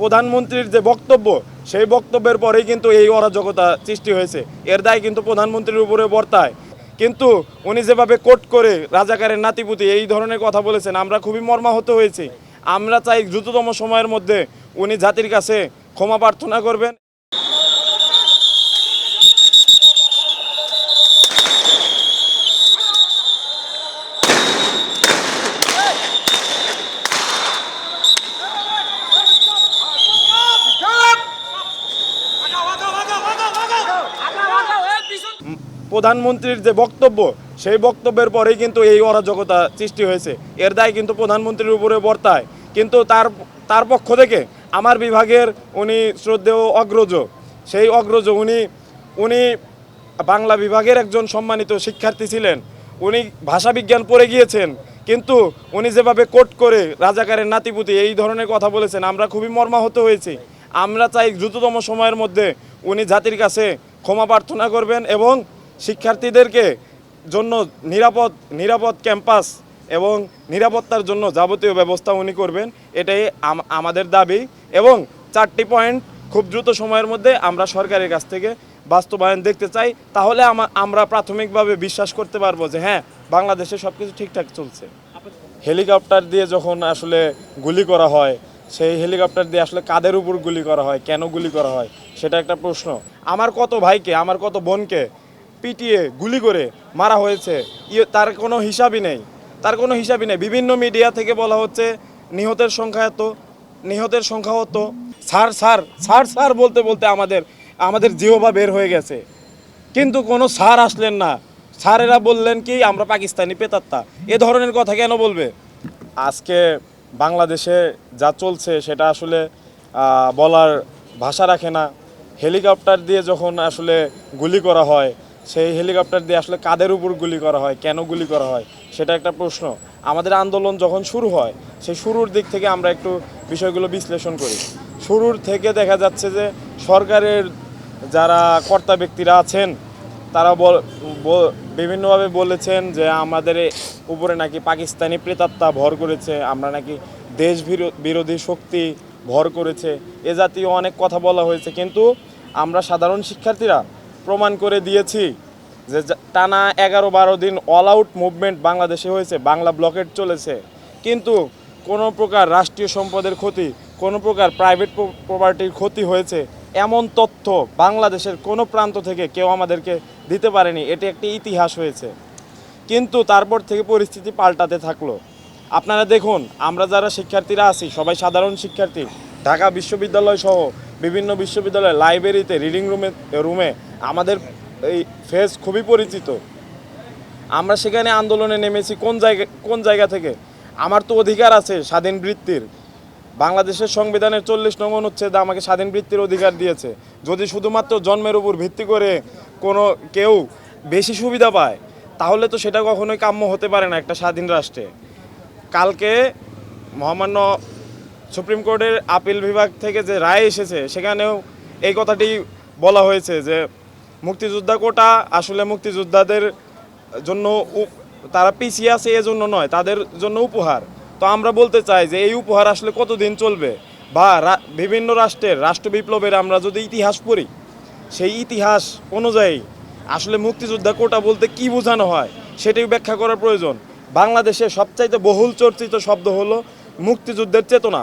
প্রধানমন্ত্রীর যে বক্তব্য, সেই বক্তব্যের পরেই কিন্তু এই অরাজকতা সৃষ্টি হয়েছে। এর দায় কিন্তু প্রধানমন্ত্রীর উপরে বর্তায়। কিন্তু উনি যেভাবে কোট করে রাজাকারের নাতিপুতি এই ধরনের কথা বলেছেন, আমরা খুবই মর্মাহত হয়েছি। আমরা চাই দ্রুততম সময়ের মধ্যে উনি জাতির কাছে ক্ষমা প্রার্থনা করবেন। প্রধানমন্ত্রীর যে বক্তব্য, সেই বক্তব্যের পরেই কিন্তু এই অরাজকতা সৃষ্টি হয়েছে। এর দায় কিন্তু প্রধানমন্ত্রীর উপরে বর্তায়। কিন্তু তার তার পক্ষ থেকে আমার বিভাগের উনি শ্রদ্ধেয় অগ্রজ, সেই অগ্রজ উনি উনি বাংলা বিভাগের একজন সম্মানিত শিক্ষার্থী ছিলেন। উনি ভাষা বিজ্ঞান পড়ে গিয়েছেন, কিন্তু উনি যেভাবে কোট করে রাজাকারের নাতিপুতি এই ধরনের কথা বলেছেন, আমরা খুবই মর্মাহত হয়েছি। আমরা চাই দ্রুততম সময়ের মধ্যে উনি জাতির কাছে ক্ষমা প্রার্থনা করবেন এবং শিক্ষার্থীদেরকে জন্য নিরাপদ নিরাপদ ক্যাম্পাস এবং নিরাপত্তার জন্য যাবতীয় ব্যবস্থা উনি করবেন, এটাই আমাদের দাবি। এবং চারটি পয়েন্ট খুব দ্রুত সময়ের মধ্যে আমরা সরকারের কাছ থেকে বাস্তবায়ন দেখতে চাই। তাহলে আমা- আমরা প্রাথমিকভাবে বিশ্বাস করতে পারব যে হ্যাঁ বাংলাদেশে সব কিছু ঠিকঠাক চলছে। হেলিকপ্টার দিয়ে যখন আসলে গুলি করা হয়, সেই হেলিকপ্টার দিয়ে আসলে কাদের উপর গুলি করা হয়, কেন গুলি করা হয়, সেটা একটা প্রশ্ন। আমার কত ভাইকে, আমার কত বোনকে পিটিয়ে গুলি করে মারা হয়েছে। ইয়ে তার কোনো হিসাবই নেই। তার কোনো হিসাবই নেই। বিভিন্ন মিডিয়া থেকে বলা হচ্ছে, নিহতের সংখ্যা এত, নিহতের সংখ্যা হতো স্যার স্যার স্যার স্যার বলতে বলতে আমাদের আমাদের জিহবা বের হয়ে গেছে। কিন্তু কোনো স্যার আসলেন না। স্যারেরা বললেন কি, আমরা পাকিস্তানি পেতাত্তা। এ ধরনের কথা কেন বলবে? আজকে বাংলাদেশে যা চলছে সেটা আসলে বলার ভাষা রাখে না। হেলিকপ্টার দিয়ে যখন আসলে গুলি করা হয় সেই হেলিকপ্টার দিয়ে আসলে কাদের উপর গুলি করা হয়, কেন গুলি করা হয়, সেটা একটা প্রশ্ন। আমাদের আন্দোলন যখন শুরু হয়, সেই শুরুর দিক থেকে আমরা একটু বিষয়গুলো বিশ্লেষণ করি। শুরুর থেকে দেখা যাচ্ছে যে সরকারের যারা কর্তা ব্যক্তিরা আছেন, তারা বিভিন্নভাবে বলেছেন যে আমাদের উপরে নাকি পাকিস্তানি প্রেতাত্মা ভর করেছে, আমরা নাকি দেশ বিরো- বিরোধী শক্তি ভর করেছে। এ জাতীয় অনেক কথা বলা হয়েছে, কিন্তু আমরা সাধারণ শিক্ষার্থীরা প্রমাণ করে দিয়েছি যে টানা এগারো বারো দিন অল আউট মুভমেন্ট বাংলাদেশে হয়েছে, বাংলা ব্লকেট চলেছে। কিন্তু কোনো প্রকার রাষ্ট্রীয় সম্পদের ক্ষতি, কোনো প্রকার প্রাইভেট প্রপার্টির ক্ষতি হয়েছে এমন তথ্য বাংলাদেশের কোনো প্রান্ত থেকে কেউ আমাদেরকে দিতে পারেনি। এটি একটি ইতিহাস হয়েছে। কিন্তু তারপর থেকে পরিস্থিতি পাল্টাতে থাকল। আপনারা দেখুন, আমরা যারা শিক্ষার্থীরা আছি, সবাই সাধারণ শিক্ষার্থী, ঢাকা বিশ্ববিদ্যালয় সহ বিভিন্ন বিশ্ববিদ্যালয় লাইব্রেরিতে রিডিং রুমে রুমে আমাদের এই ফেস খুবই পরিচিত। আমরা সেখানে আন্দোলনে নেমেছি কোন জায়গা কোন জায়গা থেকে? আমার তো অধিকার আছে স্বাধীন বৃত্তির। বাংলাদেশের সংবিধানের চল্লিশ নং অনুচ্ছেদ আমাকে স্বাধীন বৃত্তির অধিকার দিয়েছে। যদি শুধুমাত্র জন্মের উপর ভিত্তি করে কোনো কেউ বেশি সুবিধা পায়, তাহলে তো সেটা কখনোই কাম্য হতে পারে না একটা স্বাধীন রাষ্ট্রে। কালকে মহামান্য সুপ্রিম কোর্টের আপিল বিভাগ থেকে যে রায় এসেছে, সেখানেও এই কথাটি বলা হয়েছে যে মুক্তিযোদ্ধা কোটা আসলে মুক্তিযোদ্ধাদের জন্য তারা পিছিয়ে আছে এজন্য নয়, তাদের জন্য উপহার। তো আমরা বলতে চাই যে এই উপহার আসলে কতদিন চলবে? বা বিভিন্ন রাষ্ট্রের, রাষ্ট্র বিপ্লবের আমরা যদি ইতিহাস পড়ি, সেই ইতিহাস অনুযায়ী আসলে মুক্তিযোদ্ধা কোটা বলতে কি বোঝানো হয়, সেটাই ব্যাখ্যা করার প্রয়োজন। বাংলাদেশে সবচাইতে বহুল চর্চিত শব্দ হলো মুক্তিযুদ্ধের চেতনা।